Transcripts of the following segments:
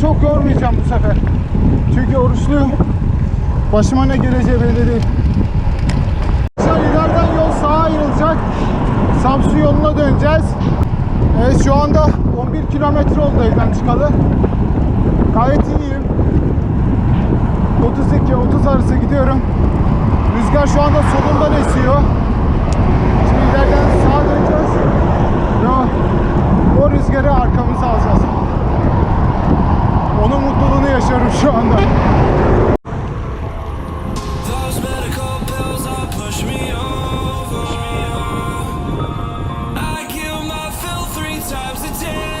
Çok yormayacağım bu sefer. Çünkü oruçluyum. Başıma ne geleceği belli değil. İleriden yol sağa ayrılacak. Samsun yoluna döneceğiz. Evet şu anda 11 kilometre oldu evden çıkalı. Gayet iyiyim. 32-30 arası gidiyorum. Rüzgar şu anda solundan esiyor. Şimdi ileriden sağa döneceğiz. Ve o rüzgarı arkamıza alacağız. Onun mutluluğunu yaşıyorum şu anda. Pills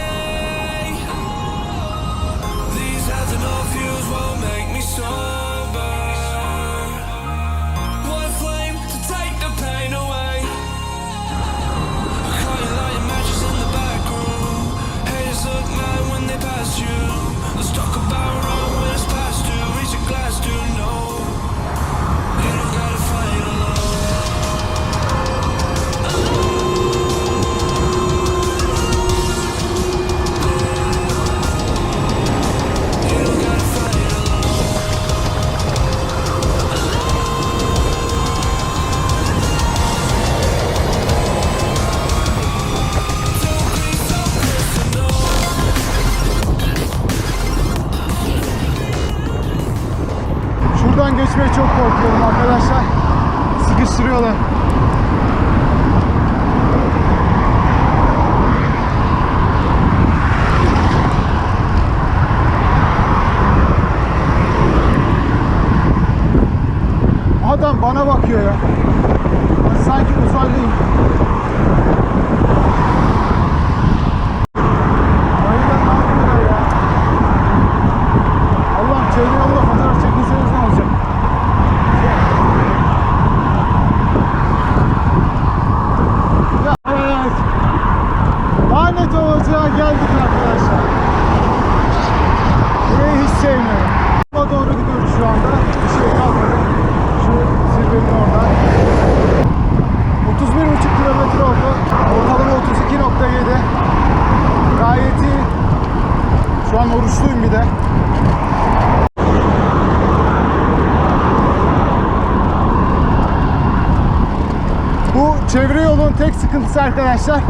çevre yolun tek sıkıntısı arkadaşlar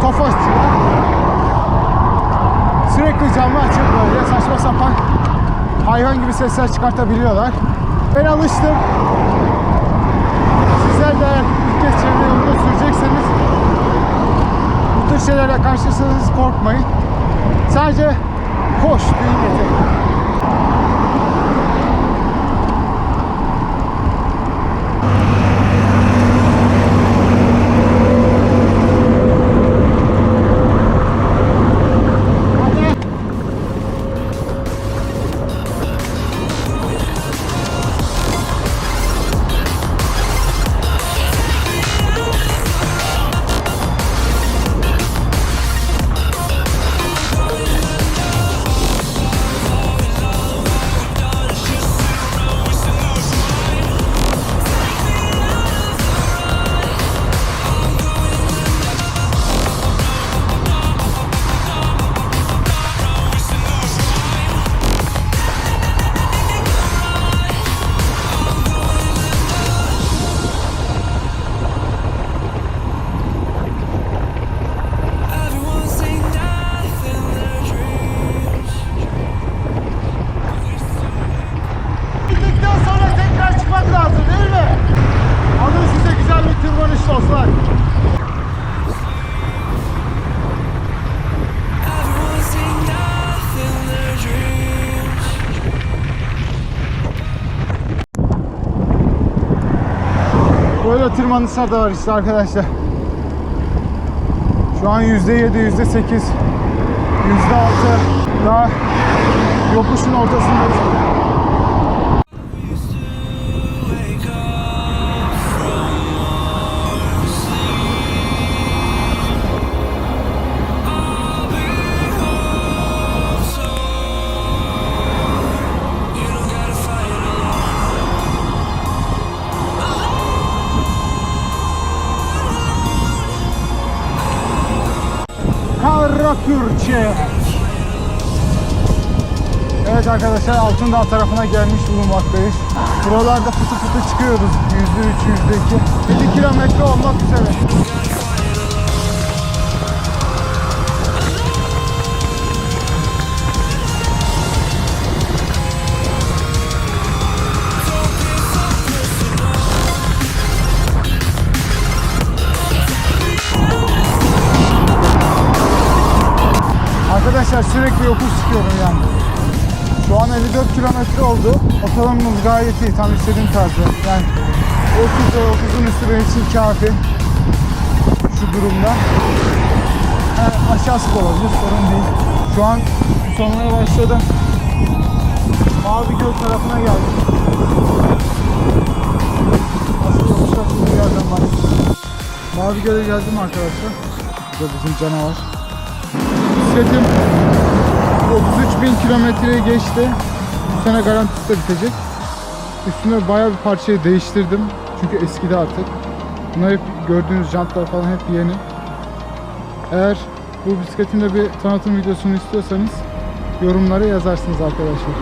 Tofaşçılar Sürekli camı açıp böyle saçma sapan hayvan gibi sesler çıkartabiliyorlar. Ben alıştım. Sizler de ilk kez çevre yolunda sürecekseniz bu tür şeylerle karşılaşırsanız korkmayın. Sadece koş deyin yeter. Tırmanışlar da var işte arkadaşlar. Şu an yüzde yedi, yüzde sekiz, yüzde altı. Daha yokuşun ortasındayız. Karapürçe. Evet arkadaşlar Altındağ tarafına gelmiş bulunmaktayız. Buralarda fıtı fıtı çıkıyoruz. Yüzde üç, yüzde iki. 7 kilometre olmak üzere. Sürekli yokuş çıkıyorum yani. Şu an 54 kilometre oldu. Otonomumuz gayet iyi. Tam istediğim tarzda. Yani 30 ve 30'un üstü benim için kafi. Şu durumda. Yani aşağısı olabilir. Sorun değil. Şu an sonlara başladım. Mavi Göl tarafına geldim. Asıl yokuşlar bu yerden başlıyor. Mavi Göl'e geldim arkadaşlar. Bu da bizim canavar. Bisikletim 33 bin kilometreyi geçti. Bu sene garantisi de bitecek. Üstüne bayağı bir parçayı değiştirdim. Çünkü eskidi artık. Bunlar hep gördüğünüz jantlar falan hep yeni. Eğer bu bisikletin de bir tanıtım videosunu istiyorsanız yorumlara yazarsınız arkadaşlar.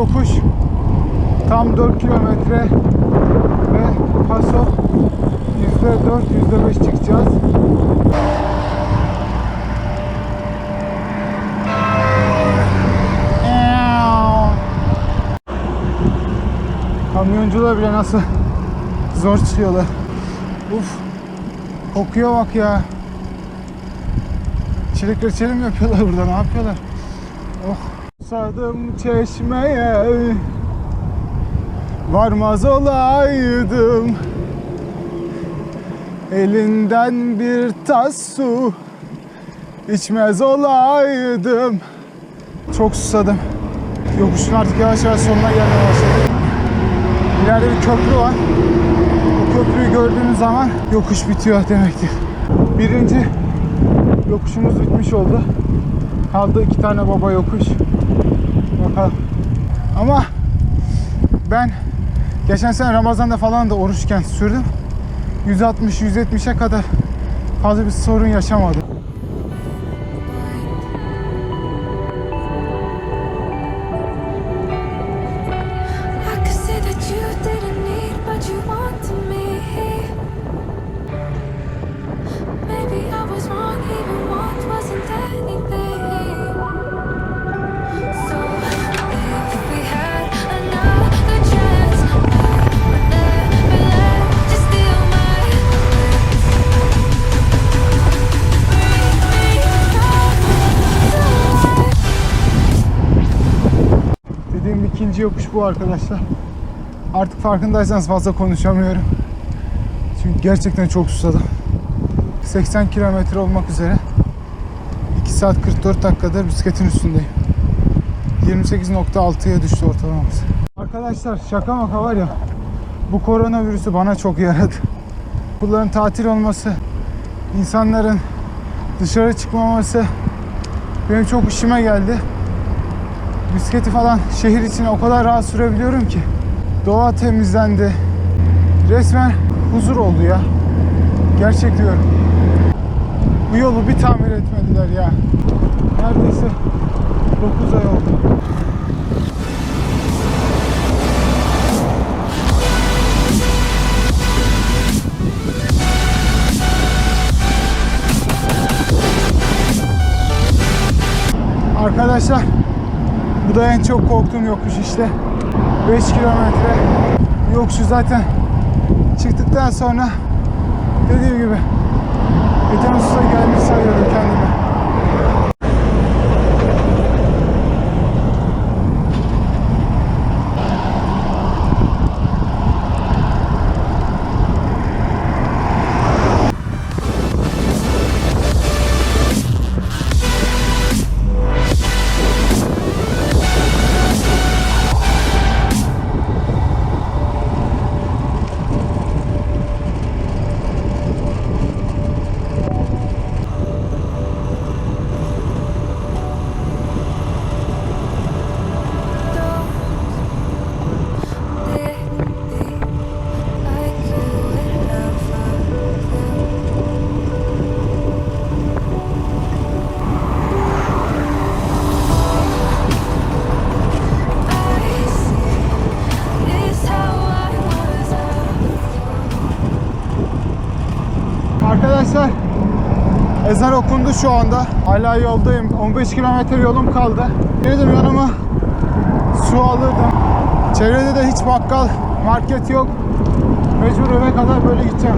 Yokuş tam 4 kilometre ve paso %4 %5 çıkacağız. Kamyoncular bile nasıl zor çıkıyorlar. Uf. Kokuya bak ya. Çilek reçeli yapıyorlar burada? Ne yapıyorlar? Oh. Sadım çeşmeye Varmaz olaydım. Elinden bir tas su içmez olaydım. Çok susadım. Yokuşun artık yavaş yavaş sonuna gelmeye başladı İleride bir köprü var. O köprüyü gördüğünüz zaman yokuş bitiyor demektir. Birinci yokuşumuz bitmiş oldu. Kaldı iki tane baba yokuş. Bakalım. Ama ben geçen sene Ramazan'da falan da oruçken sürdüm. 160-170'e kadar fazla bir sorun yaşamadım. İkinci yokuş bu arkadaşlar. Artık farkındaysanız fazla konuşamıyorum. Çünkü gerçekten çok susadım. 80 kilometre olmak üzere 2 saat 44 dakikadır bisikletin üstündeyim. 28.6'ya düştü ortalaması. Arkadaşlar şaka maka var ya bu koronavirüsü bana çok yaradı. Okulların tatil olması, insanların dışarı çıkmaması benim çok işime geldi. Bisikleti falan şehir içine o kadar rahat sürebiliyorum ki. Doğa temizlendi. Resmen huzur oldu ya. Gerçek diyorum. Bu yolu bir tamir etmediler ya. Neredeyse 9 ay oldu. Arkadaşlar bu da en çok korktuğum yokuş işte. 5 kilometre yokuşu zaten çıktıktan sonra dediğim gibi Etenos'a gelmiş sayıyorum kendimi. Ezan okundu şu anda. Hala yoldayım. 15 kilometre yolum kaldı. Dedim yanıma su alırdım. Çevrede de hiç bakkal, market yok. Mecbur eve kadar böyle gideceğim.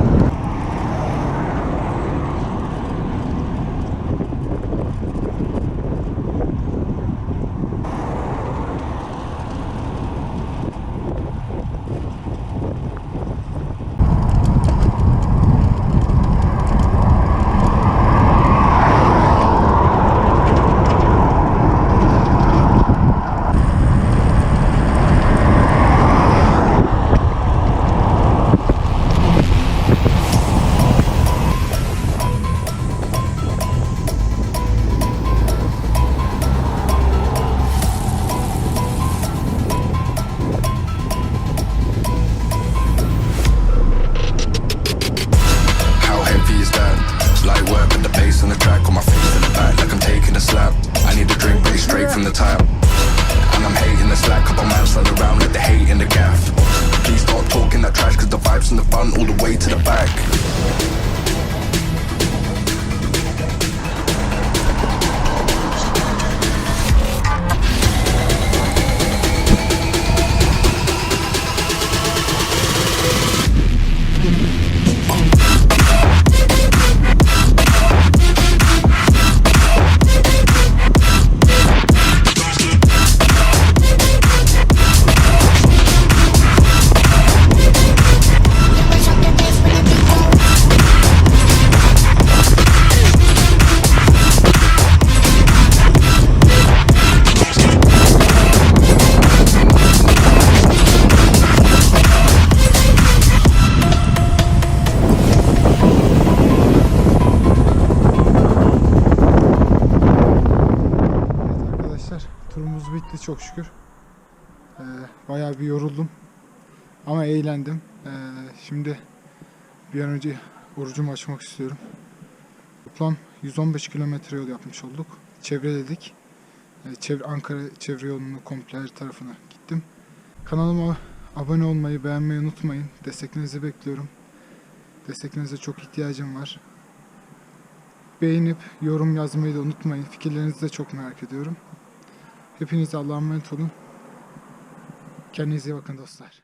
Şükür. Ee, bayağı bir yoruldum. Ama eğlendim. Ee, şimdi bir an önce orucumu açmak istiyorum. Toplam 115 kilometre yol yapmış olduk. Çevreledik. Ee, çevre, Ankara çevre yolunu komple her tarafına gittim. Kanalıma abone olmayı, beğenmeyi unutmayın. Desteklerinizi bekliyorum. Desteklerinize çok ihtiyacım var. Beğenip yorum yazmayı da unutmayın. Fikirlerinizi de çok merak ediyorum. Hepinize Allah'a emanet olun. Kendinize iyi bakın dostlar.